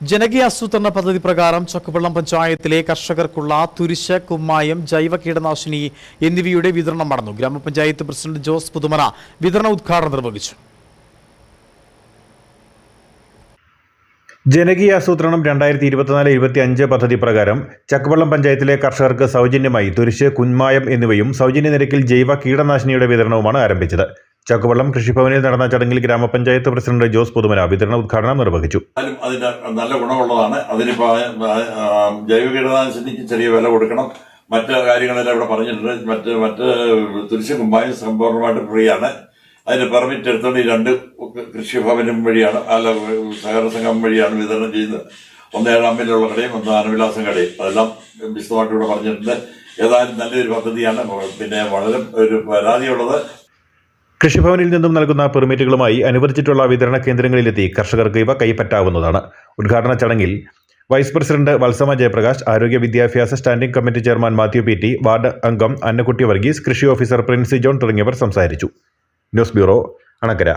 ജനകീയ ആസൂത്രണ പദ്ധതി പ്രകാരം ചക്കുവള്ളം പഞ്ചായത്തിലെ കർഷകർക്കുള്ള തുരിശ് കുമ്മായം ജൈവ കീടനാശിനി എന്നിവയുടെ വിതരണം നടന്നു. ഗ്രാമപഞ്ചായത്ത് പ്രസിഡന്റ് ജോസ് പുതുമന വിതരണ ഉദ്ഘാടനം നിർവഹിച്ചു. ജനകീയാസൂത്രണം രണ്ടായിരത്തി ഇരുപത്തിനാല് ഇരുപത്തി അഞ്ച് പദ്ധതി പ്രകാരം ചക്കവള്ളം പഞ്ചായത്തിലെ കർഷകർക്ക് സൗജന്യമായി തുരിശ് കുന്മായം എന്നിവയും സൗജന്യ നിരക്കിൽ ജൈവ കീടനാശിനിയുടെ വിതരണവുമാണ് ആരംഭിച്ചത്. ചക്കവള്ളം കൃഷിഭവനിൽ നടന്ന ചടങ്ങിൽ ഗ്രാമപഞ്ചായത്ത് പ്രസിഡന്റ് ജോസ് പുതുമന വിതരണ ഉദ്ഘാടനം നിർവഹിച്ചു. അതിന്റെ നല്ല ഗുണമുള്ളതാണ്. അതിനിപ്പോ ജൈവ കീടനാശിനിക്ക് ചെറിയ വില കൊടുക്കണം. മറ്റ് കാര്യങ്ങളെല്ലാം ഇവിടെ പറഞ്ഞിട്ടുണ്ട്. മറ്റ് മറ്റ് തുരിശ കുമ്പായം സമ്പൂർണമായിട്ട് ഫ്രീ ആണ് അതിന് പെർമിറ്റ് എടുത്തുകൊണ്ട് ഈ രണ്ട് കൃഷിഭവനും വഴിയാണ് അല്ല സഹകരണ സംഘം വഴിയാണ് വിതരണം ചെയ്യുന്നത്. ഒന്ന് ഏഴാം ഏഴാമ്പിലുള്ള കടയും ഒന്ന് ആനവിലാസം കടയും. അതെല്ലാം വിശദമായിട്ട് ഇവിടെ പറഞ്ഞിട്ടുണ്ട്. ഏതായാലും നല്ലൊരു പദ്ധതിയാണ്. പിന്നെ വളരെ ഒരു പരാതിയുള്ളത് കൃഷിഭവനിൽ നിന്നും നൽകുന്ന പെർമിറ്റുകളുമായി അനുവദിച്ചിട്ടുള്ള വിതരണ കേന്ദ്രങ്ങളിലെത്തി കർഷകർക്ക് ഇവ കൈപ്പറ്റാവുന്നതാണ്. ഉദ്ഘാടന ചടങ്ങിൽ വൈസ് പ്രസിഡന്റ് വത്സമ ജയപ്രകാശ് ആരോഗ്യ വിദ്യാഭ്യാസ standing committee chairman Mathew P T ward അംഗം അന്നക്കുട്ടി വർഗീസ് കൃഷി ഓഫീസർ പ്രിൻസി ജോൺ തുടങ്ങിയവർ സംസാരിച്ചു. News bureau Anakkara.